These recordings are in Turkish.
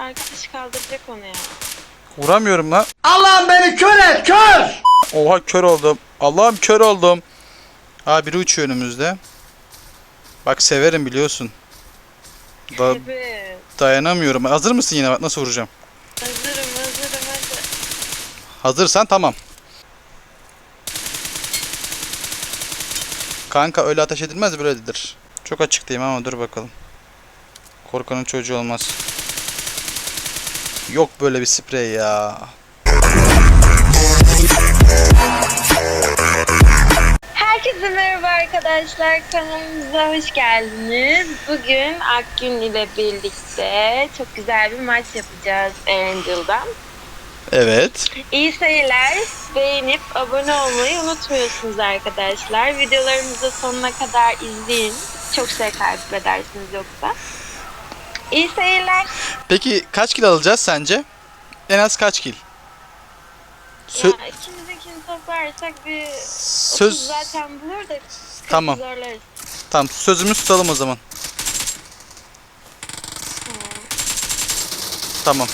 Arkadaş kaldıracak onu ya. Vuramıyorum lan. Allah'ım beni kör et kör. Oha kör oldum. Allah'ım kör oldum. Aa biri uçuyor önümüzde. Bak severim biliyorsun. Da Evet. dayanamıyorum. Hazır mısın yine? Bak nasıl vuracağım. Hazırım hazırım hadi. Hazırsan tamam. Kanka öyle ateş edilmez böyle edilir. Çok açıktayım ama dur bakalım. Korkanın çocuğu olmaz. Yok böyle bir sprey ya. Herkese merhaba arkadaşlar. Kanalımıza hoş geldiniz. Bugün Akgün ile birlikte çok güzel bir maç yapacağız Angel'dan. Evet. İyi seyirler. Beğenip abone olmayı unutmuyorsunuz arkadaşlar. Videolarımızı sonuna kadar izleyin. Çok şey kaybedersiniz yoksa. İyi seyirler. Peki kaç kil alacağız sence? En az kaç kil? Sö- ya ikimizinkini toplarsak bir 30 söz zaten bulur da Tamam. zorlarız. tamam sözümüz tutalım o zaman. Tamam. Tamam.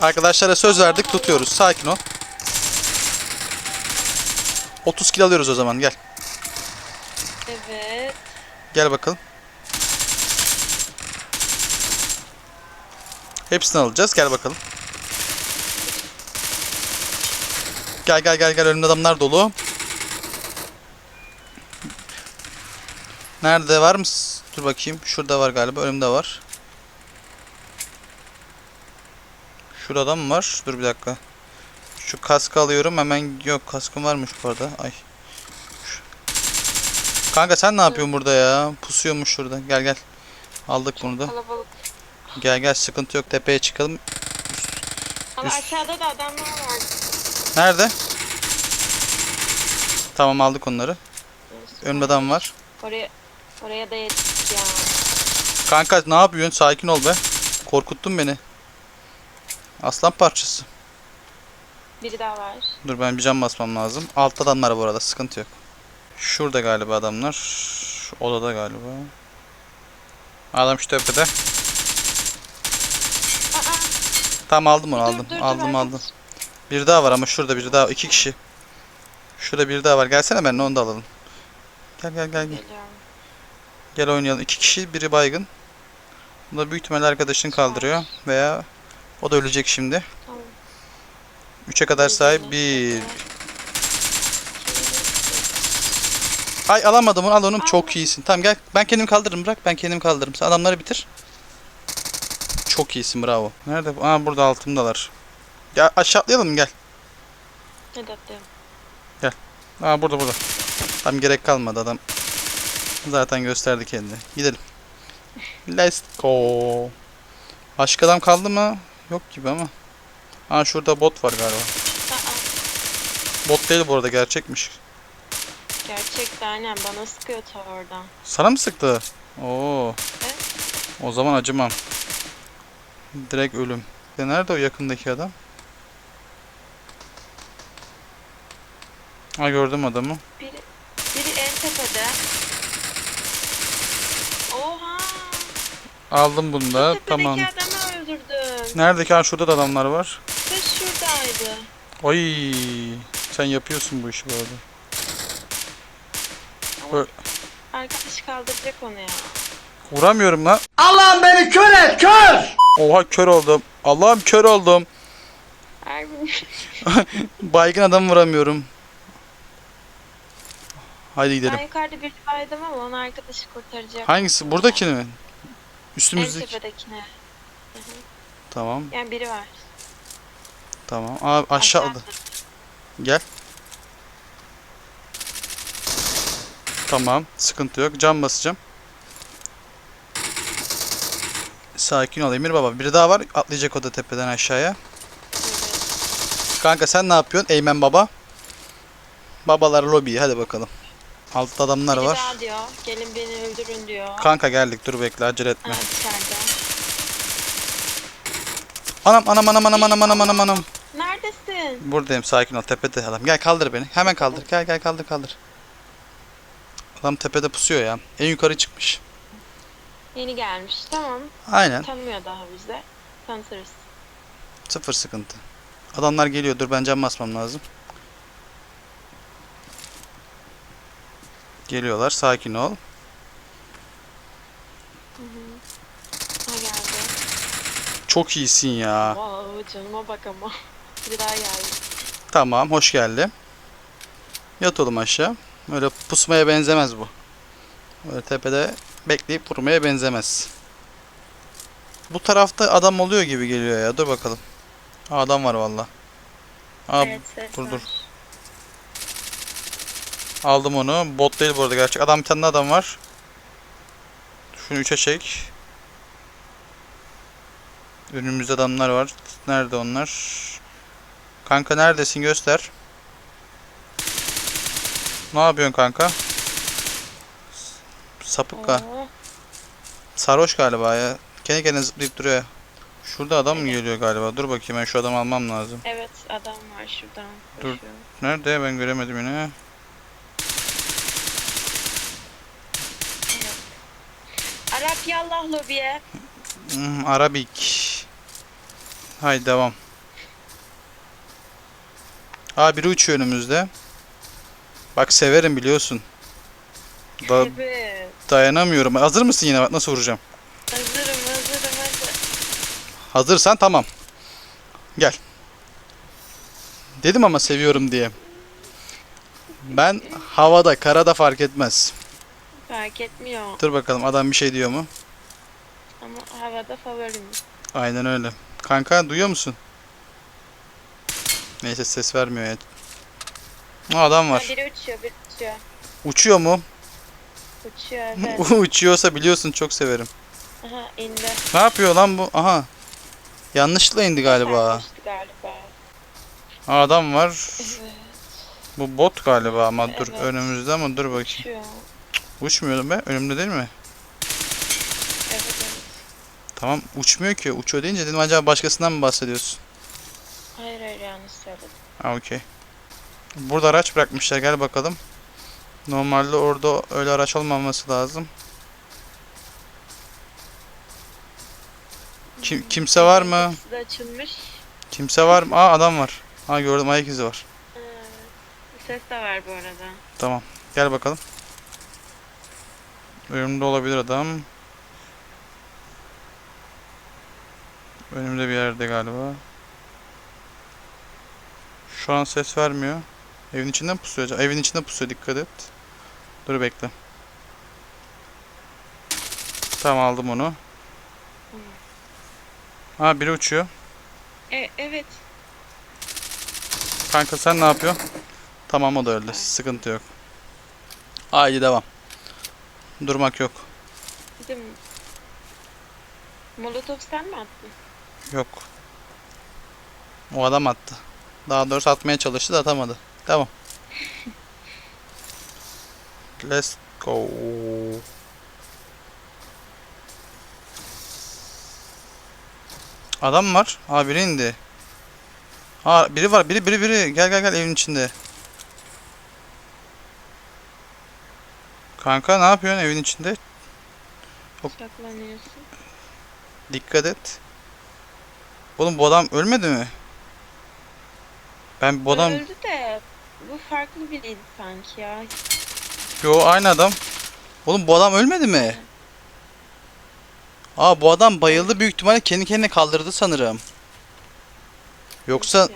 Arkadaşlara söz verdik tutuyoruz. Sakin ol. 30 kilo alıyoruz o zaman gel. Evet. Gel bakalım. Hepsini alacağız. Gel bakalım. Gel gel gel gel önümde adamlar dolu. Nerede var mı? Dur bakayım. Şurada var galiba. Önümde var. Şurada mı var? Dur bir dakika. Şu kaskı alıyorum. Hemen yok kaskım varmış bu arada. Ay. Kanka sen ne yapıyorsun burada ya? Pusuyormuş şurada. Gel gel. Aldık bunu da. Kalabalık. Gel gel sıkıntı yok. Tepeye çıkalım. Ama Üst- aşağıda da adamlar var. Nerede? Tamam aldık onları. Önümde adam var. Oraya, oraya da ya. Kanka ne yapıyorsun? Sakin ol be. Korkuttun beni. Aslan parçası. Biri daha var. Dur ben bir cam basmam lazım. Altta adamlar bu arada. Sıkıntı yok. Şurada galiba adamlar. Şu odada galiba. Adam şu tepede. Tamam aldım onu dur, aldım. dur, dur, aldım arkadaş. aldım. Bir daha var ama şurada bir daha. iki kişi. Şurada bir daha var. Gelsene benimle onu da alalım. Gel gel gel gel. Gel oynayalım. İki kişi biri baygın. Bu da büyük ihtimalle arkadaşını kaldırıyor. Veya o da ölecek şimdi. Tamam. Üçe kadar say. Bir. Ay alamadım onu al onu. Çok iyisin. Tamam gel. Ben kendim kaldırırım bırak. Ben kendim kaldırırım. Sen adamları bitir. Çok iyisin bravo. Nerede? Aa burada altımdalar. Ya aşağı atlayalım? Gel. Hadi atlayalım. Aa burada burada. Tam gerek kalmadı adam. Zaten gösterdi kendini. Gidelim. Let's go. Başka adam kaldı mı? Yok gibi ama. Aa şurada bot var galiba. Bot değil bu arada gerçekmiş. gerçekten aynen bana sıkıyor ta oradan. Sana mı sıktı? Oo. Evet. O zaman acımam. Direkt ölüm. Ya nerede o yakındaki adam? Ha gördüm adamı. Biri, biri en tepede. Oha! Aldım bunu da. Tepedeki Tamam. adamı öldürdüm. Neredeki? Ha şurada da adamlar var. Kız şuradaydı. Ay, sen yapıyorsun bu işi bu arada. Ö- arkadaş kaldıracak onu ya. Vuramıyorum lan. Allah'ım beni kör et kör. Oha kör oldum. Allah'ım kör oldum. Baygın adam vuramıyorum. Hadi gidelim. ben yukarıda bir baydım ama onu arkadaşı kurtaracak. Hangisi? Buradakini mi? En Üstümüzdeki. tepedekine. Tamam, Yani biri var. tamam. Abi aşağıda. Gel. Tamam, sıkıntı yok. Cam basacağım. Sakin ol Emir baba. Biri daha var. Atlayacak o da tepeden aşağıya. Kanka sen ne yapıyorsun? Eymen baba. Babalar lobiye hadi bakalım. Altta adamlar Biri var. daha diyor. Gelin beni öldürün diyor. Kanka geldik dur bekle acele etme. Dışarıda. Anam anam anam anam anam anam anam anam. Neredesin? Buradayım sakin ol tepede adam. Gel kaldır beni. Hemen kaldır. Gel gel kaldır kaldır. Adam tepede pusuyor ya. En yukarı çıkmış. Yeni gelmiş. Tamam. Aynen. Tanımıyor daha bize. Tanıtırız. Sıfır sıkıntı. Adamlar geliyor. Dur ben cam basmam lazım. Geliyorlar. Sakin ol. Ha geldi. Çok iyisin ya. Wow, canıma bak ama. Bir daha geldi. Tamam. Hoş geldi. Yat oğlum aşağı. Öyle pusmaya benzemez bu. Öyle tepede bekleyip vurmaya benzemez. Bu tarafta adam oluyor gibi geliyor ya. Dur bakalım. Aa, adam var valla. Aa, evet, dur, dur. Aldım onu. Bot değil bu arada gerçek. Adam bir tane adam var. Şunu 3'e çek. Önümüzde adamlar var. Nerede onlar? Kanka neredesin göster. Ne yapıyorsun kanka? Sapık. Oo, Sarhoş galiba ya. Kendi kendine zıplayıp duruyor. Şurada adam mı geliyor galiba? Dur bakayım ben şu adamı almam lazım. evet, adam var şuradan. Dur. koşuyor. Nerede? Ben göremedim yine. Arap yallah lobiye. Hmm, Arabik. Hay devam. Aa biri uçuyor önümüzde. Bak severim biliyorsun. Da Evet. Dayanamıyorum. Hazır mısın yine? Bak nasıl vuracağım. Hazırım, hazırım, hadi. Hazırsan tamam. Gel. Dedim ama seviyorum diye. Ben havada, karada fark etmez. Fark etmiyor Dur bakalım adam bir şey diyor mu? ama havada favorim. Aynen öyle. Kanka duyuyor musun? Neyse ses vermiyor ya. Aa, adam Ha, var. biri uçuyor, biri uçuyor. Uçuyor mu? Uçuyor, evet. Uçuyorsa biliyorsun çok severim. Aha, indi. Ne yapıyor lan bu? Aha. Yanlışlıkla indi galiba. Galiba. Aa, adam var. Evet, Bu bot galiba ama dur Evet. önümüzde ama dur bakayım. uçuyor. Uçmuyor be. Önümde değil mi? Evet, evet. Tamam uçmuyor ki. Uçuyor deyince dedim acaba başkasından mı bahsediyorsun? Hayır, hayır, yanlış söyledim. Ha okey. Burada araç bırakmışlar gel bakalım. Normalde orada öyle araç olmaması lazım. Kim, kimse var mı? Açılmış. Kimse var mı? Aa adam var. Ha gördüm ayak izi var. Ses de var bu arada. Tamam. Gel bakalım. Önümde olabilir adam. Önümde bir yerde galiba. Şu an ses vermiyor. Evin içinden pusuyor. Evin içinde pusuyor dikkat et. Dur bekle. Tamam aldım onu. Ha biri uçuyor. E, evet. Kanka sen ne yapıyorsun? Tamam o da öldü. Sıkıntı yok. Haydi devam. Durmak yok. Bir de Molotov sen mi attın? Yok. O adam attı. Daha doğrusu atmaya çalıştı da atamadı. Tamam. Let's go. Adam var. Aa biri indi. Aa biri var. Biri biri biri. Gel gel gel evin içinde. Kanka ne yapıyorsun evin içinde? Saklanıyorsun. Dikkat et. Oğlum bu adam ölmedi mi? Ben bu adam... Öldü de bu farklı biriydi sanki ya. Yo aynı adam. Oğlum bu adam ölmedi mi? Aa bu adam bayıldı büyük ihtimalle kendi kendine kaldırdı sanırım. Yoksa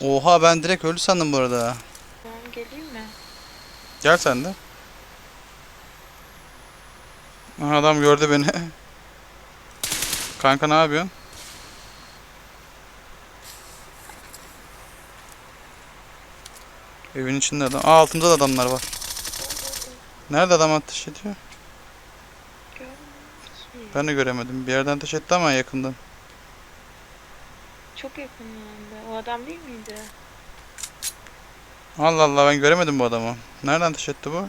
oha ben direkt öldü sandım bu arada. Tamam geleyim mi? Gel sen de. Aha, adam gördü beni. Kanka ne yapıyorsun? Evin içinde adam. Aa altımızda da adamlar var. Nerede adam ateş ediyor? Ben de göremedim. Bir yerden ateş etti ama yakından. Çok yakınlandı. O adam değil miydi? Allah Allah ben göremedim bu adamı. Nereden ateş etti bu?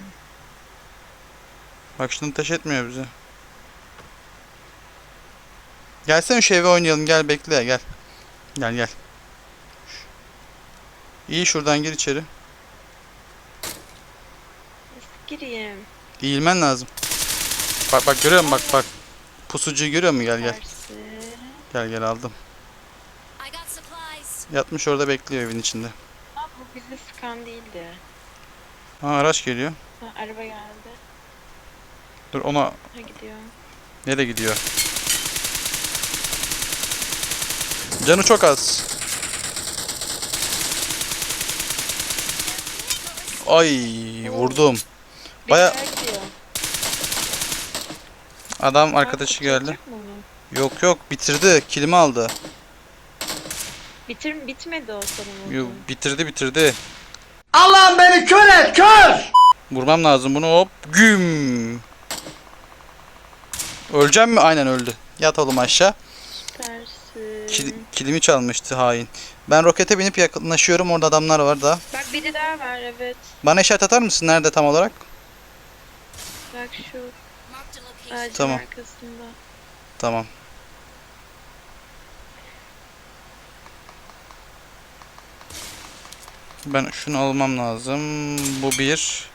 Bak şimdi ateş etmiyor bize. Gelsene şu eve oynayalım gel bekle gel. Gel gel. İyi şuradan gir içeri. Gireyim? Eğilmen lazım. Bak bak görüyor musun bak bak. Pusucuyu görüyor musun gel gel. Tersi. Gel gel aldım. Yatmış orada bekliyor evin içinde. Aa, bu bizi sıkan değildi. Ha araç geliyor. Ha, araba geldi. Dur ona Ha gidiyor. nereye gidiyor? Canı çok az. Ay vurdum. Baya adam arkadaşı geldi. Yok yok bitirdi. Kilimi aldı. Bitir, bitmedi o senin Yo, vurduğun. bitirdi bitirdi. Allah'ım beni kör et kör. Vurmam lazım bunu hop güm. Öleceğim mi? Aynen öldü. Yat oğlum aşağı. Süpersin. Kil- kilimi çalmıştı hain. Ben rokete binip yakınlaşıyorum. Orada adamlar var da. Bak biri daha var evet. Bana işaret atar mısın? Nerede tam olarak? Bak şu ağacın Tamam. arkasında. Tamam. Ben şunu almam lazım. Bu bir.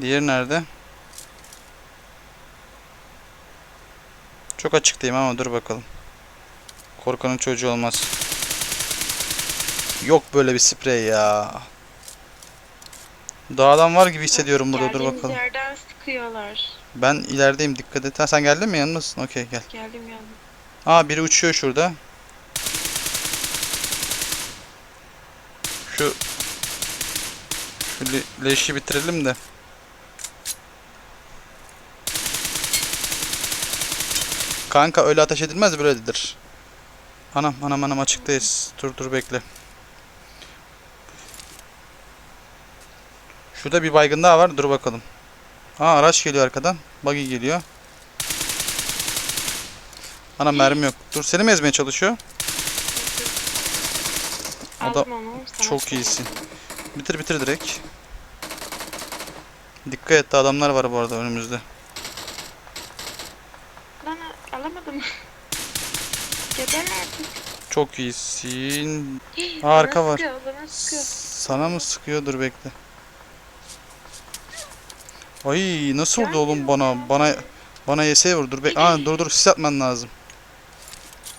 Diğer nerede? Çok açıktayım ama dur bakalım. Korkanın çocuğu olmaz. Yok böyle bir sprey ya. Dağdan var gibi hissediyorum burada dur Geldiğimiz bakalım. yerden sıkıyorlar. Ben ilerideyim dikkat et. Ha, sen geldin mi yanımdasın? Okey gel. Geldim geldim. Aa biri uçuyor şurada. Şu şu le- leşi bitirelim de. Kanka öyle ateş edilmez böyle edilir. Anam anam anam açıktayız. Dur dur bekle. Şurada bir baygın daha var. Dur bakalım. Aa araç geliyor arkadan. Buggy geliyor. Ana mermi yok. Dur seni mi ezmeye çalışıyor? O da çok iyisin. Bitir bitir direkt. Dikkat et adamlar var bu arada önümüzde. Lan alamadım. Geber artık. Çok iyisin. Aa, arka var. Sana mı sıkıyor? Dur bekle. Ay nasıl vurdu oğlum bana? Bana bana yeseye vur. Dur bek. Aa dur dur sis atman lazım.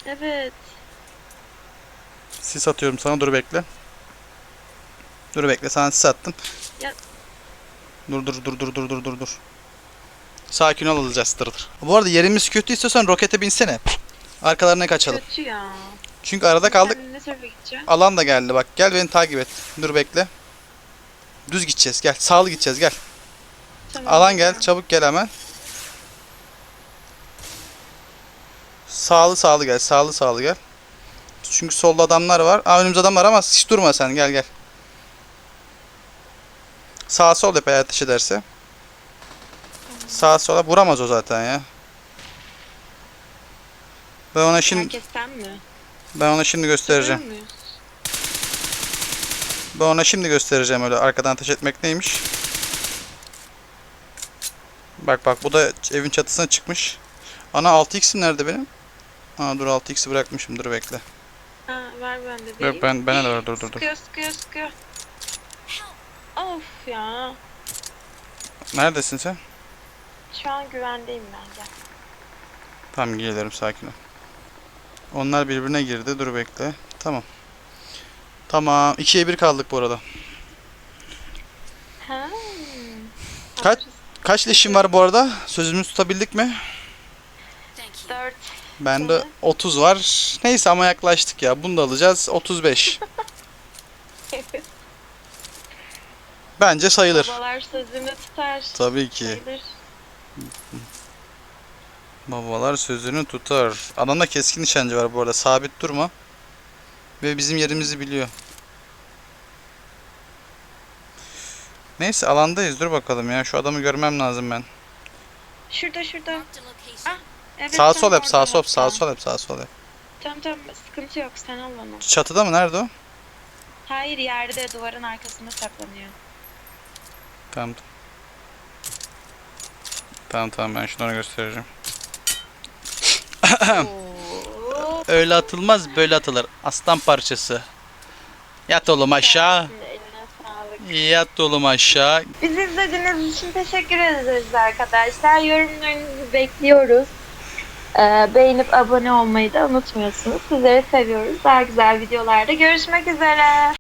Evet. Sis atıyorum sana. Dur bekle. Dur bekle. Sana sis attım. Ya- Dur dur dur dur dur dur dur dur. Sakin ol alacağız dır dır. Bu arada yerimiz kötü istiyorsan rokete binsene. Arkalarına kaçalım. Kötü ya. Çünkü arada kaldık. Ne tarafa? Alan da geldi bak. Gel beni takip et. Dur bekle. Düz gideceğiz. Gel. Sağlı gideceğiz. Gel. Tamam, Alan gel. tamam. Çabuk gel hemen. Sağlı sağlı gel. Sağlı sağlı gel. Çünkü solda adamlar var. Aa önümüzde adam var ama hiç durma sen. Gel gel. Sağ sol eğer ateş ederse. Sağ sola vuramaz o zaten ya. Ben ona şimdi mi? ben ona şimdi göstereceğim. Ben ona şimdi göstereceğim öyle arkadan ateş etmek neymiş. Bak bak bu da evin çatısına çıkmış. Ana 6x'im nerede benim? Aa dur 6x'i bırakmışım dur bekle. Ha, ver bende Yok vereyim. ben bana da var dur dur dur. Sıkıyor sıkıyor sıkıyor. Of ya. Neredesin sen? Şu an güvendeyim ben gel. Tamam geliyorum sakin ol. Onlar birbirine girdi dur bekle. Tamam. Tamam 2'ye 1 kaldık bu arada. Ha. Kaç? Kaç leşim var bu arada? Sözümüzü tutabildik mi? Thank you. Dört. Bende Hı. 30 var. Neyse ama yaklaştık ya. Bunu da alacağız. 35. Bence sayılır. Babalar sözünü tutar. Tabii ki. Sayılır. Babalar sözünü tutar. Adamda keskin nişancı var bu arada. Sabit durma. Ve bizim yerimizi biliyor. Neyse alandayız. Dur bakalım ya. Şu adamı görmem lazım ben. Şurada şurada. Marked a location. Evet, Sağ sol yap. Sağ sol. Sağ sol yap. Sağ sol yap. Tamam tamam sıkıntı yok sen al onu. Çatıda mı? Nerede o? Hayır yerde duvarın arkasında saklanıyor. Tamam. Tamam tamam ben şunları göstereceğim. Öyle atılmaz böyle atılır. Aslan parçası. Yat oğlum aşağı. Yat oğlum aşağı. Bizi izlediğiniz için teşekkür ederiz arkadaşlar. Yorumlarınızı bekliyoruz. Ee, beğenip abone olmayı da unutmuyorsunuz. Sizleri seviyoruz. Daha güzel videolarda görüşmek üzere.